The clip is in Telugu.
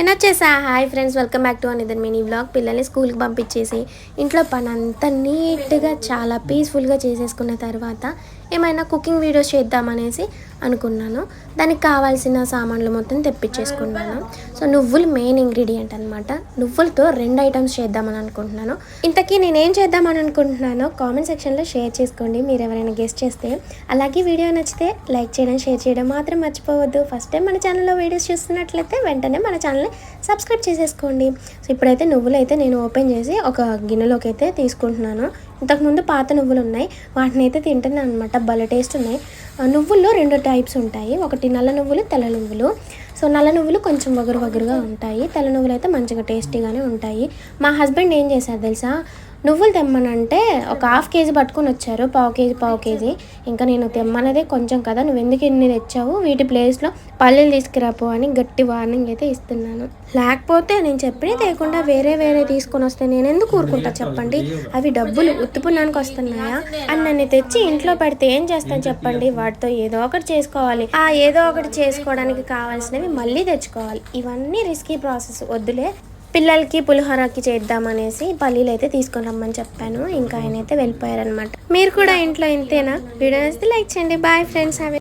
నేను వచ్చేసా. Hi friends welcome back to another mini blog. పిల్లల్ని స్కూల్కి పంపించేసి ఇంట్లో పని అంతా నీట్గా చాలా పీస్ఫుల్గా చేసేసుకున్న తర్వాత ఏమైనా కుకింగ్ వీడియోస్ చేద్దామనేసి అనుకున్నాను. దానికి కావాల్సిన సామాన్లు మొత్తం తెప్పించేసుకున్నాను. సో నువ్వులు మెయిన్ ఇంగ్రీడియంట్ అనమాట నువ్వులతో రెండు ఐటమ్స్ చేద్దామని అనుకుంటున్నాను. ఇంతకీ నేనేం చేద్దామని అనుకుంటున్నానో కామెంట్ సెక్షన్లో షేర్ చేసుకోండి. మీరు ఎవరైనా గెస్ట్ చేస్తే. అలాగే వీడియో నచ్చితే లైక్ చేయడం షేర్ చేయడం మాత్రం మర్చిపోవద్దు. ఫస్ట్ టైం మన ఛానల్లో వీడియోస్ చూస్తున్నట్లయితే వెంటనే మన ఛానల్ని సబ్స్క్రైబ్ చేసేసుకోండి. సో ఇప్పుడైతే నువ్వులైతే నేను ఓపెన్ చేసి ఒక గిన్నెలోకి అయితే తీసుకుంటున్నాను. ఇంతకుముందు పాత నువ్వులు ఉన్నాయి వాటిని అయితే తింటున్నాను అనమాట భలే టేస్ట్ ఉన్నాయి. నువ్వుల్లో రెండు టైప్స్ ఉంటాయి. ఒకటి నల్ల నువ్వులు తెల్ల నువ్వులు. సో నల్ల నువ్వులు కొంచెం వగరు వగరుగా ఉంటాయి. తెల్ల నువ్వులు అయితే మంచిగా టేస్టీగానే ఉంటాయి. మా హస్బెండ్ ఏం చేశారు తెలుసా? నువ్వులు తెమ్మనంటే ఒక హాఫ్ కేజీ పట్టుకొని వచ్చారు పావు కేజీ పావు కేజీ. ఇంకా నేను తెమ్మన్నదే కొంచెం కదా నువ్వు ఎందుకు ఇన్ని తెచ్చావు? వీటి ప్లేస్లో పల్లీలు తీసుకురాపో అని గట్టి వార్నింగ్ అయితే ఇస్తున్నాను. లేకపోతే నేను చెప్పినా తేకుండా వేరే వేరే తీసుకొని వస్తే నేను ఎందుకు ఊరుకుంటా చెప్పండి? అవి డబ్బులు ఉత్తుపున్నానికి వస్తున్నాయా? అని నన్ను తెచ్చి ఇంట్లో పెడితే ఏం చేస్తాను చెప్పండి? వాటితో ఏదో ఒకటి చేసుకోవాలి. ఆ ఏదో ఒకటి చేసుకోవడానికి కావాల్సినవి మళ్ళీ తెచ్చుకోవాలి. ఇవన్నీ రిస్కీ ప్రాసెస్ వద్దులే. పిల్లలకి పులిహోరకి చేద్దామనేసి పల్లీలు అయితే తీసుకొని రమ్మని చెప్పాను. ఇంకా ఆయన అయితే వెళ్ళిపోయారనమాట మీరు కూడా ఇంట్లో ఇంతేనా? వీడియో నచ్చితే లైక్ చేయండి. బాయ్ ఫ్రెండ్స్ అవి